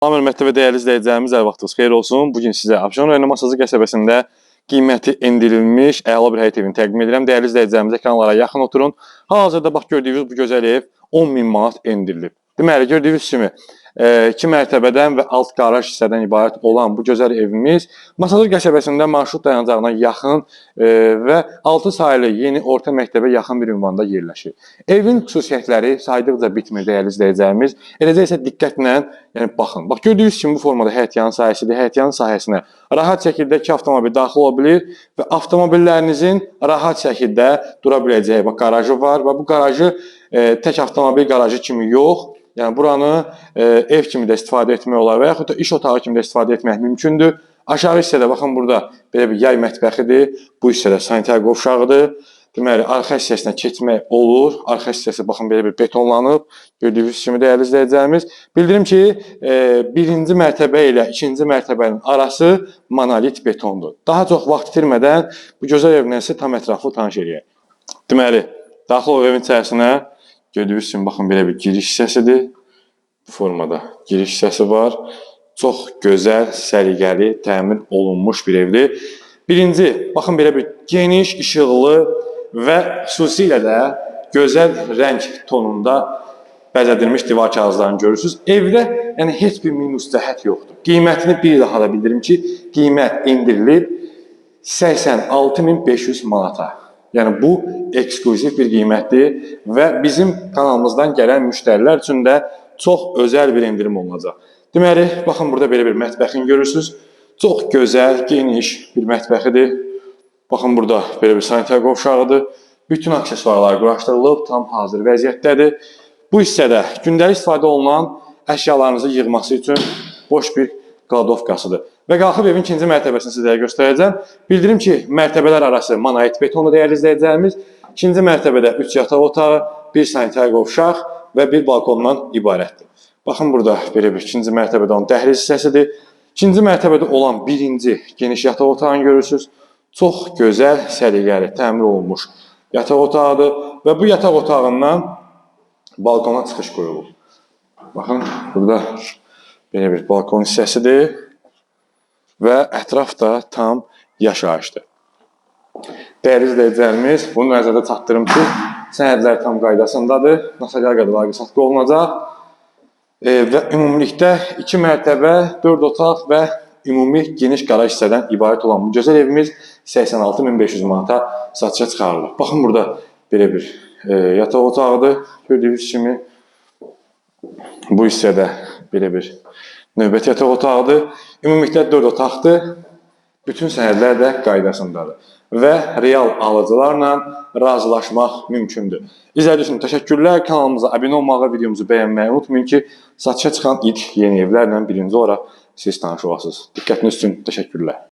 Salam hörmətli və dəyərli izləyicilərimiz, hər vaxtınız xeyir olsun. Bu gün sizə Abşeron rayonu Masazı qəsəbəsində qiyməti endirilmiş əla bir həyət evini təqdim edirəm. Dəyərli izləyicilərimiz ekranlara yaxın oturun. Hal-hazırda bax gördüyünüz bu gözəl ev 10 min manat endirilib. Deməli, gördüyünüz kimi 2 mərtəbədən və alt qaraj hissədən ibarət olan bu gözəl evimiz Masazır qəsəbəsində marşrut dayanacağına yaxın e, və 6 saylı yeni orta məktəbə yaxın bir ünvanda yerləşir. Evin xüsusiyyətləri saydıqca bitmir dəyərli izləyicilərimiz. Eləcə isə diqqətlə yəni baxın. Bax gördüyünüz kimi bu formada həyətyanı sahəsidir. Həyətyanı sahəsinə rahat şəkildə 2 avtomobil daxil ola bilir və avtomobillərinizin rahat şəkildə dura biləcəyi bax qarajı var və bu qarajı e, tək avtomobil qarajı kimi yox, yəni buranı e, ev kimi də istifadə etmək olar və yaxud da iş otağı kimi də istifadə etmək mümkündür. Aşağı hissədə baxın burada belə bir yay mətbəxidir. Bu hissədə sanitar qovşağıdır. Deməli, arxa hissəsinə keçmək olur. Arxa hissəsi baxın belə bir betonlanıb. Gördüyünüz kimi dəyərli izləyicilərimiz. Bildirim ki, e, birinci mərtəbə ilə ikinci mərtəbənin arası monolit betondur. Daha çox vaxt itirmədən bu gözəl evlə sizə tam ətraflı tanış eləyək. Deməli, daxil olub evin içərisinə gördüyünüz kimi baxın belə bir giriş hissəsidir. Formada giriş hissəsi var. Çox gözəl, səliqəli, təmin olunmuş bir evdir. Birinci, baxın belə bir geniş, işıqlı və xüsusilə də gözəl rəng tonunda bəzədilmiş divar kağızlarını görürsüz. Evdə yəni heç bir minus cəhət yoxdur. Qiymətini bir daha da bildirim ki, qiymət endirilib 86500 manata. Yəni bu ekskluziv bir qiymətdir və bizim kanalımızdan gələn müştərilər üçün də çox özəl bir endirim olunacaq. Deməli, baxın burada belə bir mətbəxini görürsüz. Çox gözəl, geniş bir mətbəxidir. Baxın burada belə bir sanitar qovşağıdır. Bütün aksesuarlar quraşdırılıb, tam hazır vəziyyətdədir. Bu hissədə gündəlik istifadə olunan əşyalarınızı yığması üçün boş bir kladovkasıdır. Və qalxıb evin ikinci mərtəbəsini sizlərə göstərəcəm. Bildirim ki, mərtəbələr arası monolit betonlu dəyərli izləyicilərimiz. İkinci mərtəbədə 3 yataq otağı, bir sanitar qovşaq və bir balkondan ibarətdir. Baxın burada belə bir ikinci mərtəbədə olan dəhliz hissəsidir. İkinci mərtəbədə olan birinci geniş yataq otağını görürsüz. Çox gözəl, səliqəli, təmir olunmuş yataq otağıdır və bu yataq otağından balkona çıxış qoyulub. Baxın, burada belə bir balkon hissəsidir və ətraf da tam yaşayışdır. Dəyərli izləyicilərimiz, bunu nəzərdə çatdırım ki, sənədlər tam qaydasındadır. Notarial qaydada satqı olunacaq. E, və ümumilikdə 2 mərtəbə, 4 otaq və ümumi geniş qaraj hissədən ibarət olan bu gözəl evimiz 86500 manata satışa çıxarılır. Baxın burada belə bir e, yataq otağıdır. Gördüyünüz kimi bu hissədə belə bir növbəti yataq otağıdır. Ümumilikdə 4 otaqdır. Bütün sənədlər də qaydasındadır və real alıcılarla razılaşmaq mümkündür. İzlədiyiniz üçün təşəkkürlər. Kanalımıza abunə olmağı, videomuzu bəyənməyi unutmayın ki, satışa çıxan ilk yeni evlərlə birinci olaraq siz tanış olasınız. Diqqətiniz üçün təşəkkürlər.